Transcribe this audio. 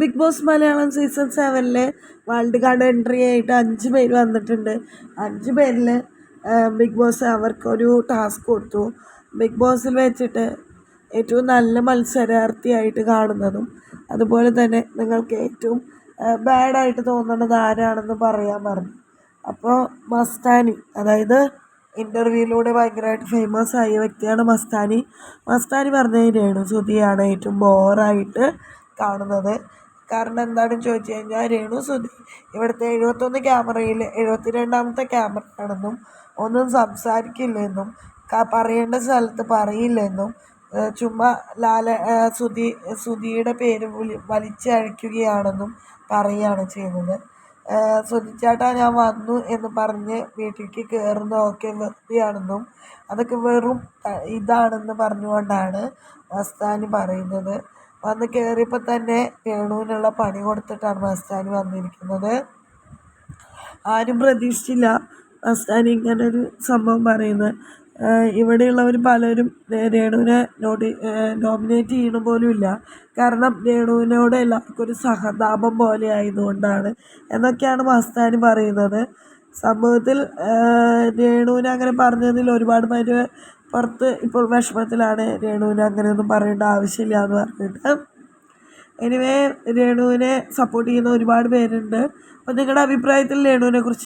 Big Boss Malayalam season സെവനിൽ wild card entry ആയിട്ട് അഞ്ച് പേര് വന്നിട്ടുണ്ട്. അഞ്ച് പേരിൽ ബിഗ് ബോസ് അവർക്കൊരു ടാസ്ക് കൊടുത്തു. ബിഗ് ബോസിൽ വെച്ചിട്ട് ഏറ്റവും നല്ല മത്സരാർത്ഥിയായിട്ട് കാണുന്നതും അതുപോലെ തന്നെ നിങ്ങൾക്ക് ഏറ്റവും ബാഡായിട്ട് തോന്നുന്നത് ആരാണെന്ന് പറയാൻ പറഞ്ഞു. അപ്പോൾ മസ്താനി അതായത് ഇന്റർവ്യൂവിലൂടെ ഭയങ്കരമായിട്ട് ഫേമസ് ആയ വ്യക്തിയാണ് മസ്താനി. മസ്താനി പറഞ്ഞ രേണു സുധിയാണ് ഏറ്റവും ബോറായിട്ട് കാണുന്നത്. കാരണം എന്താണെന്ന് ചോദിച്ചു കഴിഞ്ഞാൽ രേണു സുധി ഇവിടുത്തെ എഴുപത്തൊന്ന് ക്യാമറയിൽ എഴുപത്തി രണ്ടാമത്തെ ക്യാമറ ആണെന്നും ഒന്നും സംസാരിക്കില്ലെന്നും പറയേണ്ട സ്ഥലത്ത് പറയില്ലെന്നും ചുമ്മാ ലാല സുധി സുധിയുടെ പേര് വിളി വലിച്ചഴയ്ക്കുകയാണെന്നും പറയുകയാണ് ചെയ്യുന്നത്. സുധിച്ചാട്ടാ ഞാൻ വന്നു എന്ന് പറഞ്ഞ് വീട്ടിലേക്ക് കയറുന്നതൊക്കെ വെറുതെയാണെന്നും അതൊക്കെ വെറും ഇതാണെന്ന് പറഞ്ഞുകൊണ്ടാണ് മസ്താനി പറയുന്നത്. വന്ന് കയറിയപ്പോൾ തന്നെ വേണുവിനുള്ള പണി കൊടുത്തിട്ടാണ് മസ്താനി വന്നിരിക്കുന്നത്. ആരും പ്രതീക്ഷിച്ചില്ല മസ്താനി ഇങ്ങനൊരു സംഭവം പറയുന്നത്. ഇവിടെയുള്ളവർ പലരും രേണുവിനെ നോട്ടി നോമിനേറ്റ് ചെയ്യണ പോലുമില്ല കാരണം രേണുവിനോട് എല്ലാവർക്കും ഒരു സഹതാപം പോലെ ആയതുകൊണ്ടാണ്. എന്നൊക്കെയാണ് മസ്താനി പറയുന്നത്. സംഭവത്തിൽ രേണുവിനെ അങ്ങനെ പറഞ്ഞതിൽ ഒരുപാട് പേര് പുറത്ത് ഇപ്പോൾ വിഷമത്തിലാണ് രേണുവിനെ അങ്ങനെയൊന്നും പറയേണ്ട ആവശ്യമില്ല എന്ന് പറഞ്ഞിട്ട്. എനിവേ രേണുവിനെ സപ്പോർട്ട് ചെയ്യുന്ന ഒരുപാട് പേരുണ്ട്. അപ്പോൾ നിങ്ങളുടെ അഭിപ്രായത്തിൽ രേണുവിനെ കുറിച്ച്